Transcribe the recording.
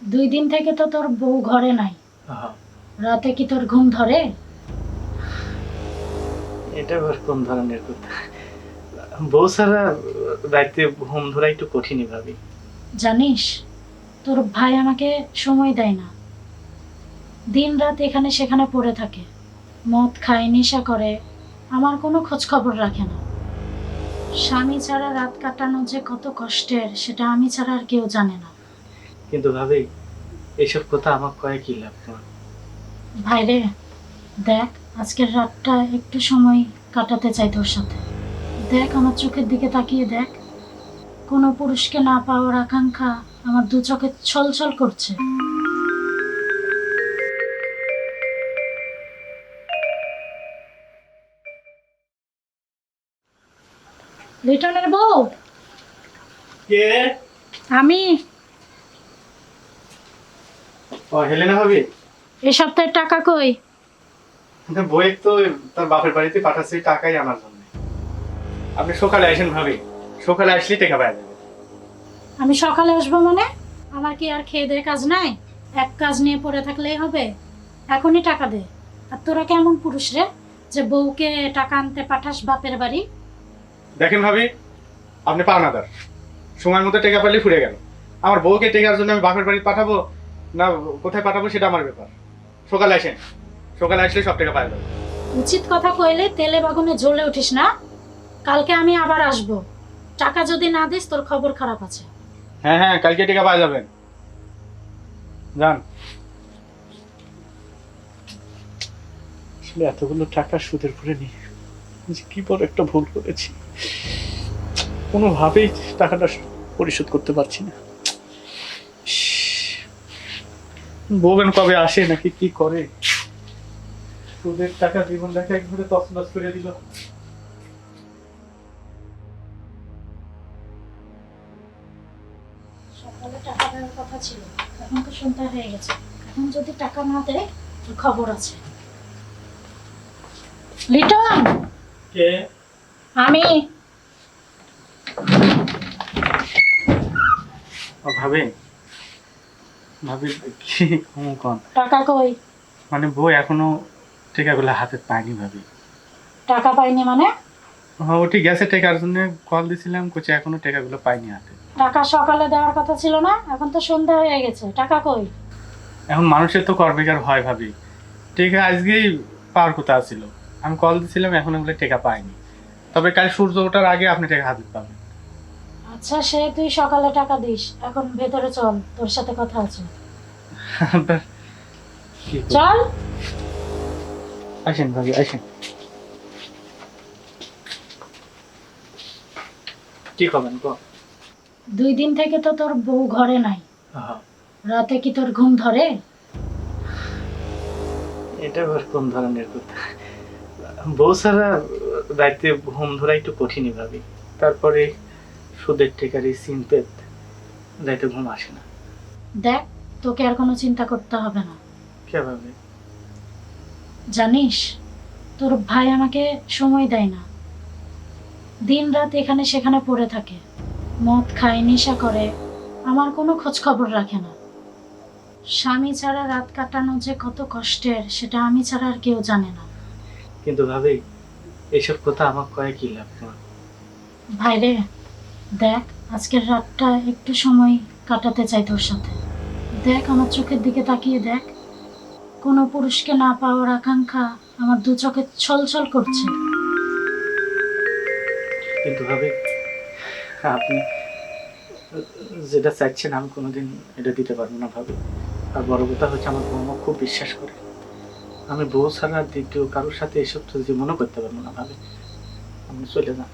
দুই দিন থেকে তো তোর বউ ঘরে নাই। রাতে কি তোর ঘুম ধরে? এটা আবার কোন ধরনের কথা? বউ ছাড়া রাইতে ঘুম ধরা একটু কঠিনই ভাবি। জানিস তোর ভাই আমাকে সময় দেয় না। দিন রাত এখানে সেখানে পড়ে থাকে। মদ খায় নেশা করে আমার কোনো খোঁজ খবর রাখে না। স্বামী ছাড়া রাত কাটানো যে কত কষ্টের সেটা আমি ছাড়া আর কেউ জানে না। কিন্তু ভাবি এসব কথা আমার কয়ে কি লাভ তোমার? ভাইরে দেখ আজকের রাতটা একটু সময় কাটাতে চাই তোর সাথে। দেখ আমার চোখের দিকে তাকিয়ে দেখ। কোনো পুরুষকে না পাওয়ার আকাঙ্ক্ষা আমার দু চোখে ছলছল করছে। লিটনের বউ? কে? আমি? ও হেলেনা ভাবি? এ সপ্তাহের টাকা কই? বই তো তার বাপের বাড়িতে পাঠাচ্ছে টাকাই আমার জন্য। আপনি সকালে আসেন ভাবি। সকালে আসলেই টাকা পাওয়া যাবে। আমি সকালে আসব মানে? আমার কি আর খেয়ে দিয়ে কাজ নাই? এক কাজ নিয়ে পড়ে থাকলেই হবে। এখনই টাকা দে। আর তোরা কেমন পুরুষ রে? যে বউকে টাকা আনতে পাঠাস বাপের বাড়ি? দেখেন ভাবি আপনি পাওনাদার। সময় মতো টাকা পেলে ফুরে গেল। আমার বউকে টেকার জন্য আমি বাপের বাড়ি পাঠাবো না কোথায় পাঠাবো সেটা আমার ব্যাপার। সকালে আসেন। সকালে আসলে সব টাকা পাওয়া যাবে। উচিত কথা কইলে তেলে বাগুনে জ্বলে উঠিস না। কালকে আমি আবার আসব। টাকা যদি না দিস তোর খবর খারাপ আছে। হ্যাঁ হ্যাঁ কালকে টাকা পাওয়া যাবেন যান। আসলে এতগুলো টাকা সুদের করে নিই যে কি বড় একটা ভুল করেছি। কোনোভাবেই টাকাটা পরিশোধ করতে পারছি না। বউবেন কবে আসে নাকি কি করে? সুদের টাকা জীবন দেখা একবারে তছনছ করে দিল। সকালে টাকা দেওয়ার কথা ছিল এখন তো সন্ধ্যা হয়ে গেছে। এখন যদি টাকা না দেয় খবর আছে। লিটন! কে? আমি। ভাবে ভাবি কি কম কন? টাকা কই? মানে বই এখনও টিকাগুলো হাতে পায়নি ভাবি। টাকা পাইনি মানে? হ্যাঁ ওটি গেছে টেকার জন্য কল দিছিলাম কোচে এখনও টেকাগুলো পাইনি হাতে। টাকা সকালে দেওয়ার কথা ছিল না এখন তো সন্ধ্যা হয়ে গেছে টাকা কই? এখন মানুষের তো করবেকার হয় ভাবি। টেকা আজকেই পাওয়ার কথা ছিল। আমি কল দিছিলাম এখন এগুলো টেকা পাইনি তবে কাল সূর্য ওঠার আগে আপনি টেকা হাতে পাবেন। আচ্ছা সে তুই সকালে টাকা দিস। এখন ভেতরে চল তোর সাথে কথা আছে। চল। আসেন ভাবি আসেন। কি করবেন কো দুই দিন থেকে তো তোর বউ ঘরে নাই। রাতে কি তোর ঘুম ধরে? এটা আবার কোন ধরনের কথা? বউ ছাড়া রাইতে ঘুম ধরা একটু কঠিনই ভাবি। তারপরে সুদের টেকারি সিনপেত রাইতে ঘুম আসে না। দেখ তোকে আর কোনো চিন্তা করতে হবে না। কে ভাবে জানিস তোর ভাই আমাকে সময় দেয় না। দিন রাত এখানে সেখানে পড়ে থাকে। মদ খায় নেশা করে। আমার কোনো খোঁজ খবর রাখে না। স্বামী ছাড়া রাত কাটানো যে কত কষ্টের সেটা আমি ছাড়া আর কেউ জানে না। কিন্তু ভাবি এসব কথা আমার কয়ে কি লাভ ভাইরে দেখ, আজকের রাতটা একটু সময় কাটাতে চাই তোর সাথে। দেখ, আমার চোখের দিকে তাকিয়ে দেখ। কোনো পুরুষকে না পাওয়ার আকাঙ্ক্ষা আমার দু চোখে ছলছল করছে। কিন্তু ভাবি, আপনি যেটা চাইছেন আমি কোনোদিন এটা দিতে পারব না ভাবি। আর বড় কথা হচ্ছে আমার বৌমা খুব বিশ্বাস করে। আমি বউ ছাড়া দ্বিতীয় কারোর সাথে এসব তো জীবনও করতে পারব না ভাবে। আপনি চলে যান।